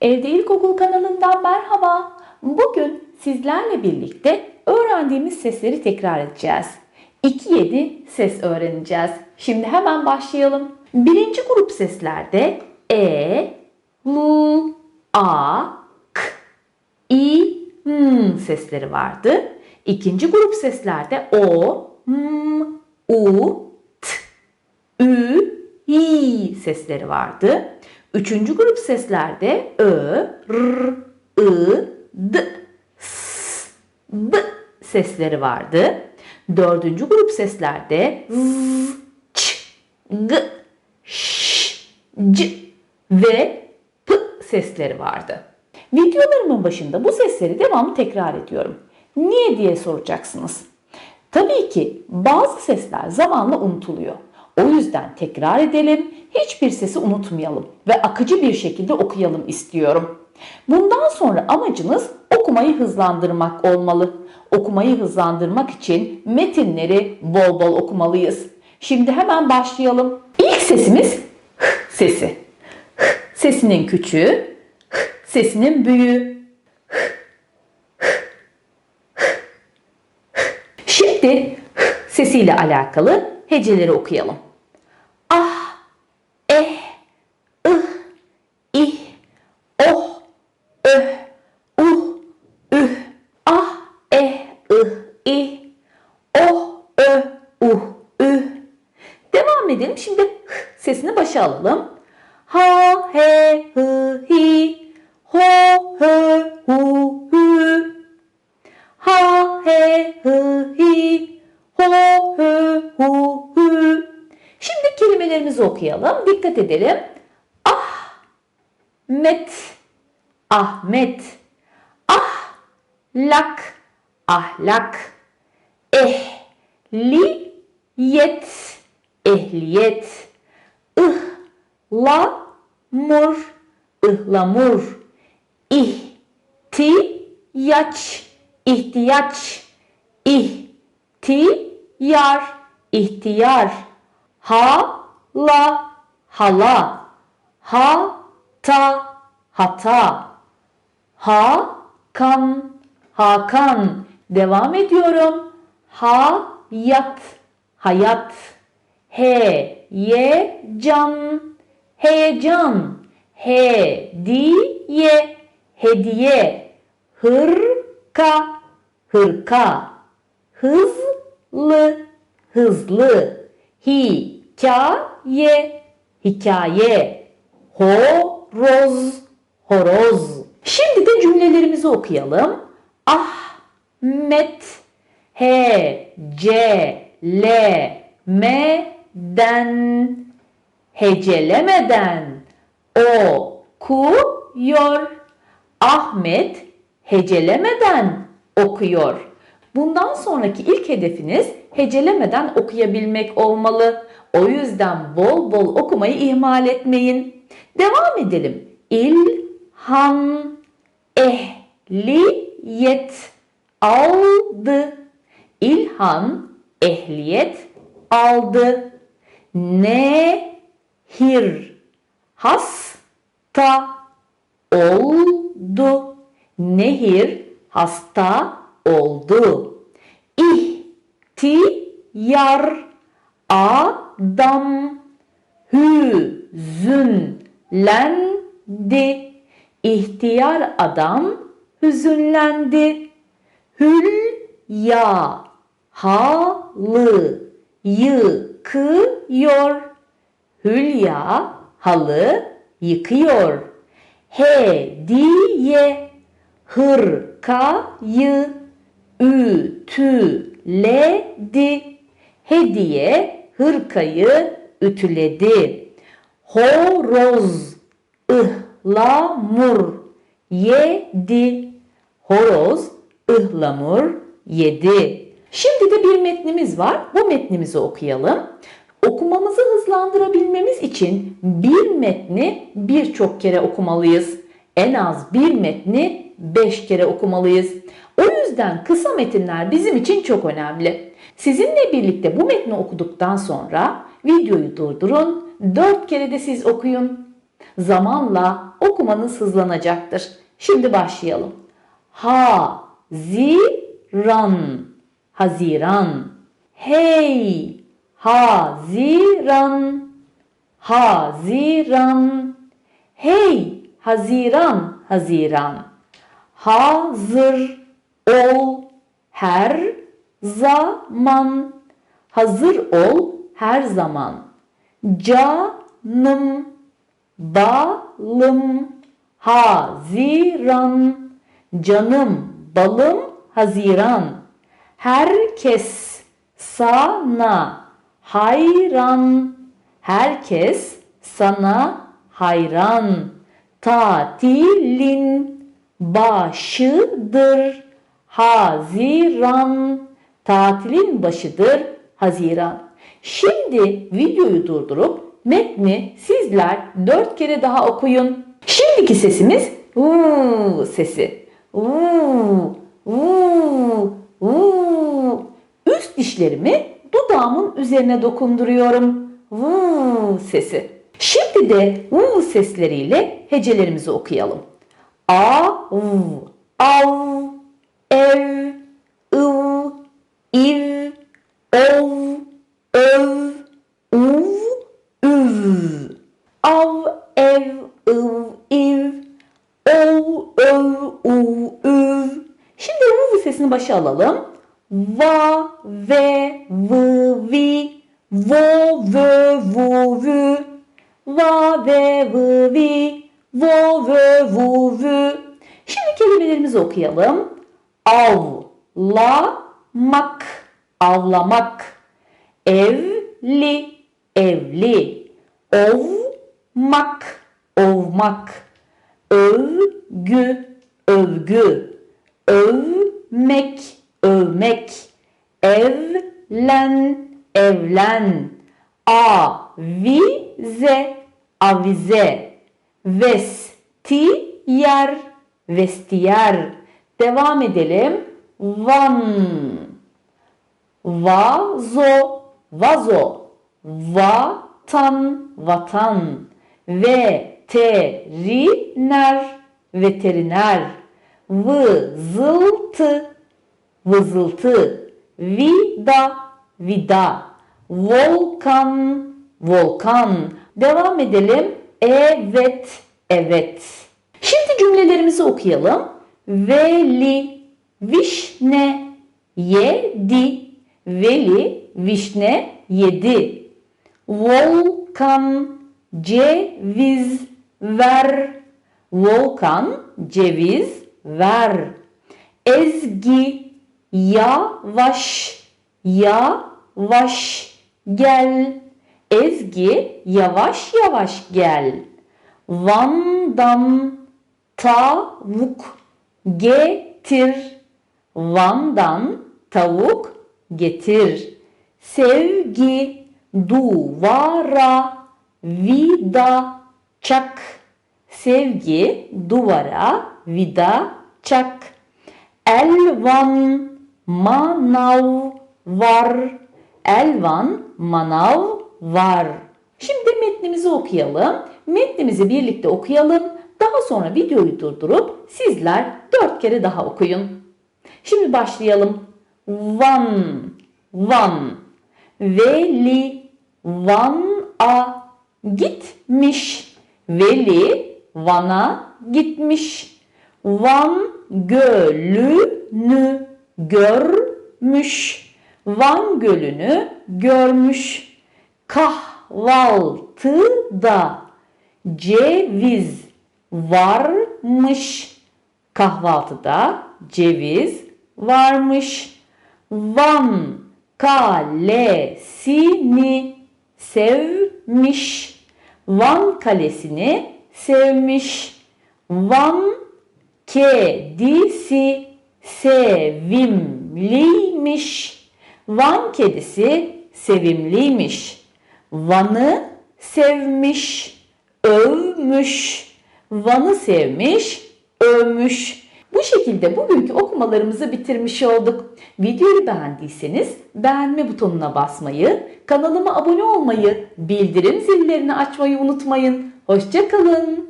Evde İlkokul kanalından merhaba. Bugün sizlerle birlikte öğrendiğimiz sesleri tekrar edeceğiz. 2-7 ses öğreneceğiz. Şimdi hemen başlayalım. Birinci grup seslerde E, L, A, K, I, M sesleri vardı. İkinci grup seslerde O, M, U, T, Ü, i sesleri vardı. Üçüncü grup seslerde ö, r, ı, d, s, b sesleri vardı. Dördüncü grup seslerde z, ç, g, ş, c ve p sesleri vardı. Videolarımın başında bu sesleri devamlı tekrar ediyorum. Niye diye soracaksınız. Tabii ki bazı sesler zamanla unutuluyor. O yüzden tekrar edelim, hiçbir sesi unutmayalım ve akıcı bir şekilde okuyalım istiyorum. Bundan sonra amacınız okumayı hızlandırmak olmalı. Okumayı hızlandırmak için metinleri bol bol okumalıyız. Şimdi hemen başlayalım. İlk sesimiz h sesi. H sesinin küçüğü, h sesinin büyüğü. Şimdi h sesiyle alakalı heceleri okuyalım. Edelim. Şimdi h sesini başa alalım. Ha, he, hı, hi, ho, hö, hu, hü. Ha, he, hı, hi, ho, hö, hu, hü. Şimdi kelimelerimizi okuyalım. Dikkat edelim. Ah, met, Ahmet, ah, lak, ahlak, eh, li, yet, ehliyet, ıhlamur, yaç, ihtiyaç, ih, ti, yar, ihtiyar, la, hala, ha, ta, hata, ha, kan, hakan. Devam ediyorum. Ha, yat, hayat, he, ye, can, heyecan, hediye, hediye, hırka, hırka, hızlı, hızlı, hikaye, hikaye, horoz, horoz. Şimdi de cümlelerimizi okuyalım. Ahmet, he, ce, le, me, den, hecelemeden okuyor. Ahmet hecelemeden okuyor. Bundan sonraki ilk hedefiniz hecelemeden okuyabilmek olmalı. O yüzden bol bol okumayı ihmal etmeyin. Devam edelim. İlham, ehliyet aldı. İlhan ehliyet aldı. Nehir hasta oldu. Nehir hasta oldu. İhtiyar adam hüzünlendi. İhtiyar adam hüzünlendi. Hülya halı yıkıyor. Hülya halı yıkıyor. Hediye hırkayı ütüledi. Hediye hırkayı ütüledi. Horoz ıhlamur yedi. Horoz ıhlamur yedi. Şimdi de bir metnimiz var. Bu metnimizi okuyalım. Okumamızı hızlandırabilmemiz için bir metni birçok kere okumalıyız. En az bir metni beş kere okumalıyız. O yüzden kısa metinler bizim için çok önemli. Sizinle birlikte bu metni okuduktan sonra videoyu durdurun, dört kere de siz okuyun. Zamanla okumanız hızlanacaktır. Şimdi başlayalım. Haziran Haziran. Hey Haziran. Haziran. Hey Haziran Haziran. Hazır ol her zaman. Hazır ol her zaman. Canım balım. Haziran. Canım balım Haziran Herkes sana hayran Herkes sana hayran Tatilin başıdır Haziran Tatilin başıdır Haziran Şimdi videoyu durdurup metni sizler dört kere daha okuyun. Şimdiki sesimiz uuu sesi. Uuu, uuu, uuu. Üst dişlerimi dudağımın üzerine dokunduruyorum. Uuu sesi. Şimdi de uuu sesleriyle hecelerimizi okuyalım. A, v, av, ev, sesini başa alalım. Va, ve, vı, vi, vo, vö, vu, vü. Va, ve, vı, vi, vo, vö, vu, vü. Şimdi kelimelerimizi okuyalım. Avlamak, avlamak. Evli, evli. Ovmak, ovmak. Övgü, övgü. Övmek, övmek. Evlen, evlen. Avize, avize. Vestiyer, vestiyer. Devam edelim. Van, vazo, vazo. Vatan, vatan. Veteriner, veteriner. Vızıltı, vızıltı. Vida, vida. Volkan, volkan. Devam edelim. Evet, evet. Şimdi cümlelerimizi okuyalım. Veli, vişne, yedi. Veli, vişne, yedi. Volkan, ceviz, ver. Volkan, ceviz, ver. Ezgi, yavaş, yavaş, gel. Ezgi, yavaş yavaş gel. Van'dan tavuk getir. Van'dan tavuk getir. Sevgi duvara vida çak. Sevgi duvara vida çak. Elvan manav var. Elvan manav var. Şimdi metnimizi okuyalım. Metnimizi birlikte okuyalım. Daha sonra videoyu durdurup sizler dört kere daha okuyun. Şimdi başlayalım. Van, Van, Veli, Van'a gitmiş. Veli, Van'a gitmiş. Van gölünü görmüş. Van gölünü görmüş. Kahvaltıda ceviz varmış. Kahvaltıda ceviz varmış. Van kalesini sevmiş. Van kalesini sevmiş. Van kedisi sevimliymiş. Van kedisi sevimliymiş. Van'ı sevmiş, övmüş. Van'ı sevmiş, övmüş. Bu şekilde bugünkü okumalarımızı bitirmiş olduk. Videoyu beğendiyseniz beğenme butonuna basmayı, kanalıma abone olmayı, bildirim zillerini açmayı unutmayın. Hoşçakalın.